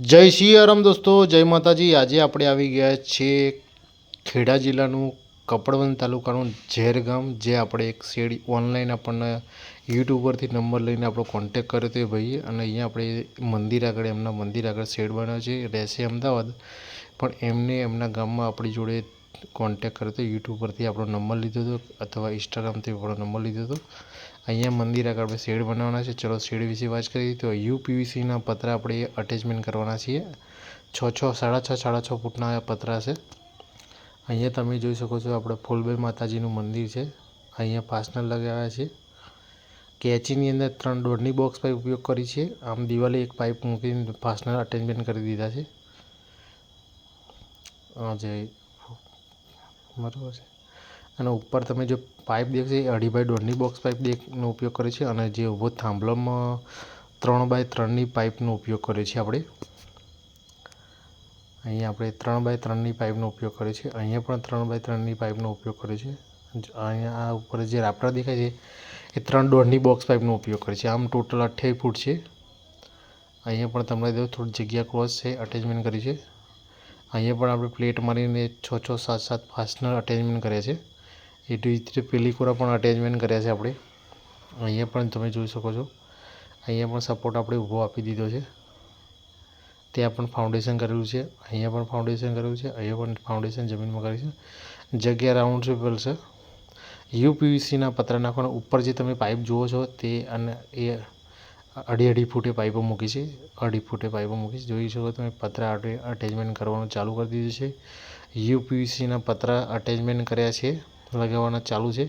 જય સિયારામ દોસ્તો, જય માતાજી. આજે આપણે આવી ગયા છીએ ખેડા જિલ્લાનું કપડવંજ તાલુકાનું ઝેર ગામ જે આપણે એક શેડ ઓનલાઈન આપણને યુટ્યુબ પરથી નંબર લઈને આપણો કોન્ટેક કર્યો હતો એ ભાઈએ. અને અહીંયા આપણે મંદિર આગળ, એમના મંદિર આગળ શેડ બન્યો છે. રહેશે અમદાવાદ. પણ એમને, એમના ગામમાં આપણી જોડે કોન્ટેક કર્યો હતો યુટ્યુબ પરથી આપણો નંબર લીધો હતો, અથવા ઇન્સ્ટાગ્રામથી આપણો નંબર લીધો હતો. અહીંયા મંદિર આગળ આપણે શેડ બનાવવાના છે. ચલો શેડ વિશે વાત કરીએ તો યુપીવીસીના પતરા આપણે અટેચમેન્ટ કરવાના છીએ. છ છ, સાડા છ સાડા છ ફૂટના પતરા છે. અહીંયા તમે જોઈ શકો છો આપણે ફૂલબાઈ માતાજીનું મંદિર છે. અહીંયા ફાસ્ટનર લગાવ્યા છે. કેચીની અંદર ત્રણ દોઢની બોક્સ પાઇપ ઉપયોગ કરી છે. આમ દિવાલે એક પાઇપ મૂકીને ફાસ્ટનર અટેચમેન્ટ કરી દીધા છે. આ જે બરાબર છે. અને ઉપર તમે જે પાઇપ દેખશે એ અઢી બાય દોઢની બોક્સ પાઇપ દેખનો ઉપયોગ કરે છે અને જે ઊભો થાંભલામાં ત્રણ બાય ત્રણની પાઇપનો ઉપયોગ કર્યો છે આપણે. અહીંયા આપણે ત્રણ બાય ત્રણની પાઇપનો ઉપયોગ કર્યો છે. અહીંયા પણ ત્રણ બાય ત્રણની પાઇપનો ઉપયોગ કર્યો છે. અહીંયા આ ઉપર જે રાપડા દેખાય છે એ ત્રણ દોઢની બોક્સ પાઇપનો ઉપયોગ કરે છે. આમ ટોટલ અઠ્યાવીસ ફૂટ છે. અહીંયા પણ તમને જો થોડી જગ્યા ક્રોસ છે અટેચમેન્ટ કરી છે. અહીંયા પણ આપણે પ્લેટ મારીને છ છ, સાત સાત ફાસ્ટનર અટેચમેન્ટ કર્યા છે. એ રીતે પેલી કોરા પણ અટેચમેન્ટ કર્યા છે આપણે. અહીંયા પણ તમે જોઈ શકો છો. અહીંયા પણ સપોર્ટ આપણે ઊભો આપી દીધો છે. ત્યાં પણ ફાઉન્ડેશન કરેલું છે. અહીંયા પણ ફાઉન્ડેશન કરેલું છે. અહીંયા પણ ફાઉન્ડેશન જમીનમાં કર્યું છે. જગ્યા રાઉન્ડ શેપલ છે. યુપીવીસીના પતરા નાખવાના ઉપર જે તમે પાઇપ જુઓ છો તે અને એ અઢી અઢી ફૂટે પાઇપો મૂકી છે. અઢી ફૂટે પાઇપો મૂકી છે. જોઈ શકો તમે પતરા અટેચમેન્ટ કરવાનું ચાલુ કરી દીધું છે. યુપીવીસીના પતરા અટેચમેન્ટ કર્યા છે. લગાવવાના ચાલુ છે.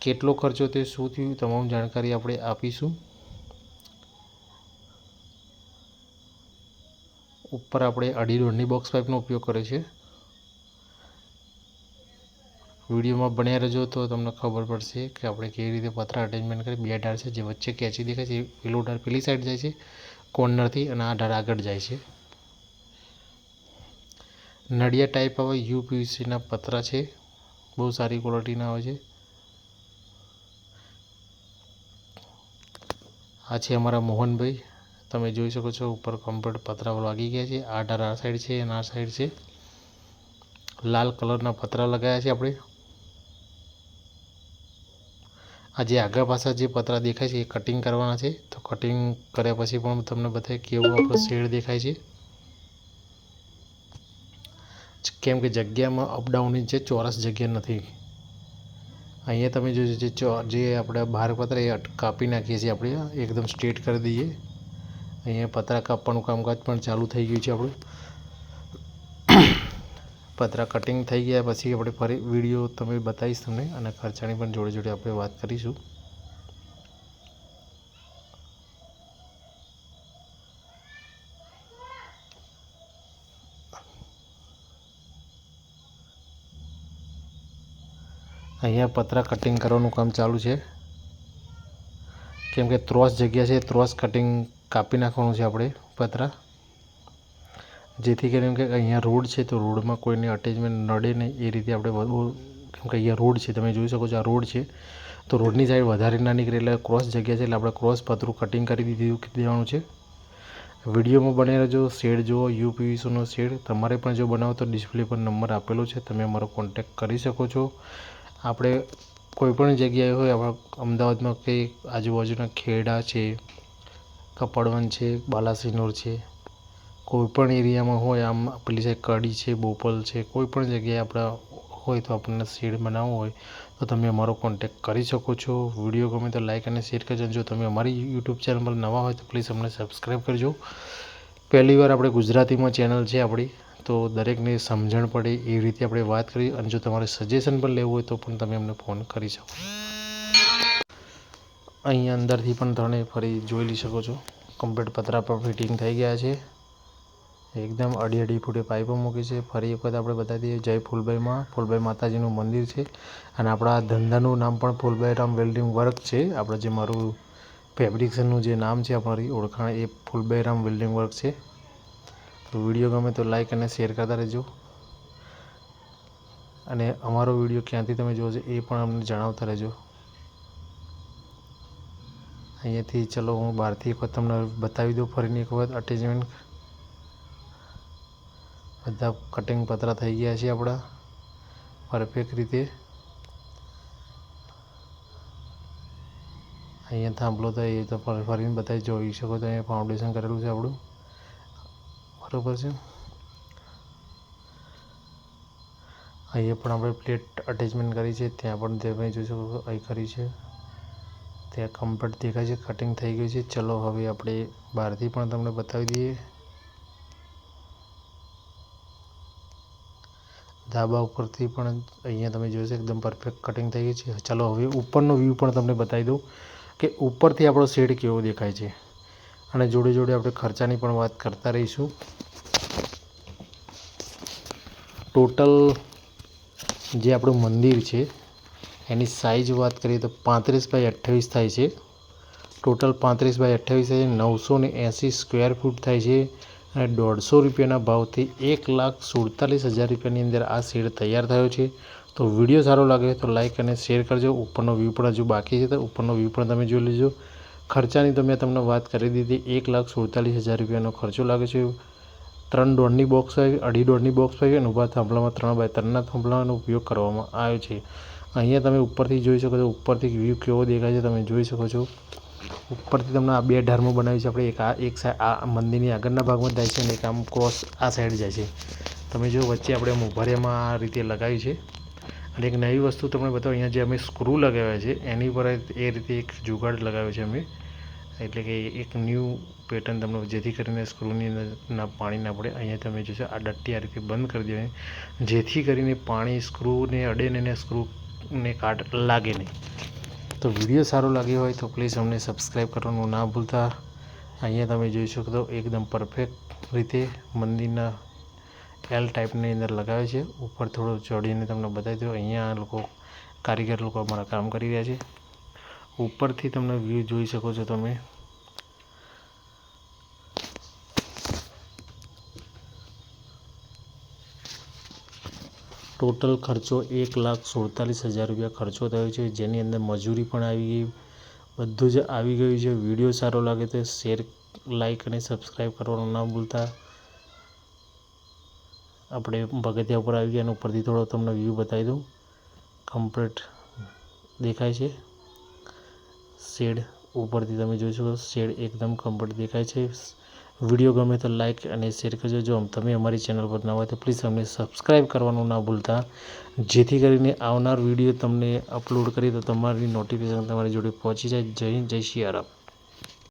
કેટલો ખર્ચો તે શું થયું, તમામ જાણકારી આપણે આપીશું. ઉપર આપણે અઢી દોઢની બોક્સ પાઇપનો ઉપયોગ કર્યો છે. વિડીયોમાં બન્યા રહેજો તો તમને ખબર પડશે કે આપણે કેવી રીતે પથરા અટેચમેન્ટ કરી બે ઢાર છે, જે વચ્ચે કેચી દેખાય છે પેલો ઢાર પેલી સાઈડ જાય છે કોર્નરથી અને આ ઢાર આગળ જાય છે. નડિયા ટાઈપ હવે યુપીવીસીના પતરા છે. બહુ સારી ક્વોલિટીના હોય છે. આ છે અમારા મોહનભાઈ. તમે જોઈ શકો છો, ઉપર કમ્પ્લીટ પતરા લાગી ગયા છે. આ ડાર આ સાઈડ છે, અને આ સાઈડ છે. લાલ કલરના પતરા લગાવ્યા છે આપણે. આ જે આગળ પાછળ જે પતરા દેખાય છે, એ કટિંગ કરવાના છે. તો કટિંગ કર્યા પછી પણ તમને બતાવે કેવું આપણો શેડ દેખાય છે. કેમ કે જગ્યામાં અપડાઉનની જે ચોરસ જગ્યા નથી. અહીંયા તમે જોજો જે જે આપણે બહાર પતરા એ કાપી નાખીએ છીએ આપણે, એકદમ સ્ટ્રેટ કરી દઈએ. અહીંયા પતરા કાપવાનું કામકાજ પણ ચાલુ થઈ ગયું છે આપણું. પતરા કટિંગ થઈ ગયા, પછી આપણે ફરી વીડિયો તમે બતાવીશ તમને, અને ખર્ચાની પણ જોડે જોડે આપણે વાત કરીશું. અહીંયા પતરા કટિંગ કરવાનું કામ ચાલુ છે. કેમ કે ત્રોસ જગ્યા છે, ત્રોસ કટિંગ કાપી નાખવાનું છે આપણે પતરા. જેથી કરીને કે અહીંયા રોડ છે તો રોડમાં કોઈને અટેચમેન્ટ નડે નહીં. એ રીતે આપણે વધુ કેમ કે અહીંયા રોડ છે, તમે જોઈ શકો છો આ રોડ છે. તો રોડની સાઈડ વધારે ના નીકળે એટલે ક્રોસ જગ્યા છે એટલે આપણે ક્રોસ પતરું કટિંગ કરી દીધું દેવાનું છે. વિડીયોમાં બને રહેજો શેડ જુઓ યુપીવીસીનો શેડ તમારે પણ જો બનાવો તો ડિસ્પ્લે પર નંબર આપેલો છે. તમે અમારો કોન્ટેક્ટ કરી શકો છો. આપણે કોઈપણ જગ્યાએ હોય, આપણા અમદાવાદમાં કંઈ આજુબાજુના ખેડા છે કપડવન છે, બાલાસિનોર છે, કોઈપણ એરિયામાં હોય, આમ પેલી સાઈડ કડી છે, બોપલ છે, કોઈપણ જગ્યાએ આપણા હોય તો આપણને શેડ બનાવવો હોય, તો તમે અમારો કોન્ટેક કરી શકો છો. વીડિયો ગમે તો લાઇક અને શેર કરજો. જો તમે અમારી યુટ્યુબ ચેનલ પર નવા હોય તો પ્લીઝ અમને સબસ્ક્રાઈબ કરજો. પહેલી વાર આપણે ગુજરાતીમાં ચેનલ છે આપણી. તો દરેકને સમજણ પડે એ રીતે આપણે વાત કરી અને જો તમારે સજેશન પણ લેવું હોય તો પણ તમે અમને ફોન કરી શકો. અહીંયા અંદરથી પણ તમે ફરી જોઈ લઈ શકો છો. કમ્પ્લીટ પતરા પર ફિટિંગ થઈ ગયા છે. એકદમ અઢી અઢી ફૂટે પાઇપો મૂકી છે. ફરી એક વખત આપણે બતાવી દઈએ જય ફૂલભાઈમાં ફૂલભાઈ માતાજીનું મંદિર છે અને આપણા ધંધાનું નામ પણ ફૂલભાઈ રામ વેલ્ડિંગ વર્ક છે. આપણે જે મારું ફેબ્રિક્સનું જે નામ છે અમારી ઓળખાણ એ ફૂલભાઈ રામ વેલ્ડિંગ વર્ક છે. તો વીડિયો ગમે તો લાઈક અને શેર કરતા રહેજો. અને અમારો વીડિયો ક્યાંથી તમે જોવો છો એ પણ અમને જણાવતા રહેજો. અહીંયાથી ચલો હું બહારથી એક વખત તમને બતાવી દઉં ફરીને એક વખત અટેચમેન્ટ બધા કટિંગ પતરા થઈ ગયા છે આપણા. પરફેક્ટ રીતે. અહીંયા થાંભલો તો એ તો ફરીને બતાવી જોઈ શકો તો અહીંયા ફાઉન્ડેશન કરેલું છે આપણું. બરોબર છે. અહીંયા પણ આપણે પ્લેટ અટેચમેન્ટ કરી છે, ત્યાં પણ તમે જોઈ શકો અહીં કરી છે. ત્યાં કમ્પ્લીટ દેખાય છે કટિંગ થઈ ગયું છે. ચલો હવે આપણે બહારથી પણ તમને બતાવી દઈએ. ધાબા ઉપરથી પણ અહીંયા તમે જોશો એકદમ પરફેક્ટ કટિંગ થઈ ગઈ છે. ચાલો હવે ઉપરનો વ્યૂ પણ તમને બતાવી દઉં કે ઉપરથી આપણો શેડ કેવો દેખાય છે. અને જોડે જોડે આપણે ખર્ચાની પણ વાત કરતા રહીશું. ટોટલ જે આપણું મંદિર છે, એની સાઇઝ વાત કરીએ તો પાંત્રીસ બાય અઠ્ઠાવીસ થાય છે. ટોટલ પાંત્રીસ બાય અઠ્ઠાવીસ થાય છે, નવસો ને એંસી સ્ક્વેર ફૂટ થાય છે અને દોઢસો રૂપિયાના ભાવથી એક લાખ સુડતાલીસ હજાર રૂપિયાની અંદર આ શેડ તૈયાર થયો છે. તો વીડિયો સારો લાગે તો લાઇક અને શેર કરજો. ઉપરનો વ્યૂ પણ હજુ બાકી છે તો ઉપરનો વ્યૂ પણ તમે જોઈ લેજો. ખર્ચાની તો મેં તમને વાત કરી દીધી, એક લાખ સુડતાલીસ હજાર રૂપિયાનો ખર્ચો લાગે છે. ત્રણ દોઢની બોક્સ હોય, અઢી દોઢની બોક્સ હોય અને ઊભા થાંભલામાં ત્રણ બાય ત્રણના થાંભલાનો ઉપયોગ કરવામાં આવ્યો છે. અહીંયા તમે ઉપરથી જોઈ શકો છો, ઉપરથી વ્યૂ કેવો દેખાય છે તમે જોઈ શકો છો. ઉપરથી તમને આ બે ધર્મો બનાવ્યું છે, આપણે એક આ, એક સાઈડ આ મંદિરની આગળના ભાગમાં જાય છે અને એક આમ ક્રોસ આ સાઈડ જાય છે. તમે જો વચ્ચે આપણે આમ ઉભારિયામાં આ રીતે લગાવ્યું છે. અને એક નવી વસ્તુ તમને બતાવો, અહીંયા જે અમે સ્ક્રૂ લગાવ્યા છે, એની પર એ રીતે એક જુગાડ લગાવ્યો છે અમે. એટલે કે એક ન્યૂ પેટર્ન તમને જેથી કરીને સ્ક્રૂની ના પાણી ના પડે. અહીંયા તમે જોશો આ ડટ્ટી આ રીતે બંધ કરી દેવાની. જેથી કરીને પાણી સ્ક્રૂને અડે ને સ્ક્રૂને કાટ લાગે નહીં. તો વીડિયો સારો લાગ્યો હોય તો પ્લીઝ અમને સબસ્ક્રાઈબ કરવાનું ના ભૂલતા. અહીંયા તમે જોઈ શકો તો એકદમ પરફેક્ટ રીતે મંદિરના એલ ટાઈપની અંદર લગાવે છે. ઉપર થોડું ચડીને તમને બતાવી દઉં. અહીંયા લોકો કારીગર લોકો અમારા કામ કરી રહ્યા છે. ઉપરથી તમને વ્યૂ જોઈ શકો છો તમે. ટોટલ ખર્ચો એક લાખ સુડતાલીસ હજાર રૂપિયા ખર્ચો થયો છે. જેની અંદર મજૂરી પણ આવી ગઈ. બધું જ આવી ગયું છે. વીડિયો સારો લાગે તો શેર લાઇક અને સબસ્ક્રાઈબ કરવાનું ના ભૂલતા. આપણે પગથિયા ઉપર આવી ગયા અને ઉપરથી થોડો તમને વ્યૂ બતાવી દઉં. કમ્પ્લીટ દેખાય છે. શેડ ઉપરથી તમે જોઈ શકો શેડ એકદમ કમ્પ્લીટ દેખાય છે. વીડિયો ગમે તો લાઇક અને શેર કરજો. જો તમે અમારી ચેનલ પર ના હોય તો પ્લીઝ અમને સબસ્ક્રાઈબ કરવાનું ના ભૂલતા. જેથી કરીને આવનાર વીડિયો તમને અપલોડ કરીએ તો તમારી નોટિફિકેશન તમારી જોડે પહોંચી જાય. જય જય શિયારામ.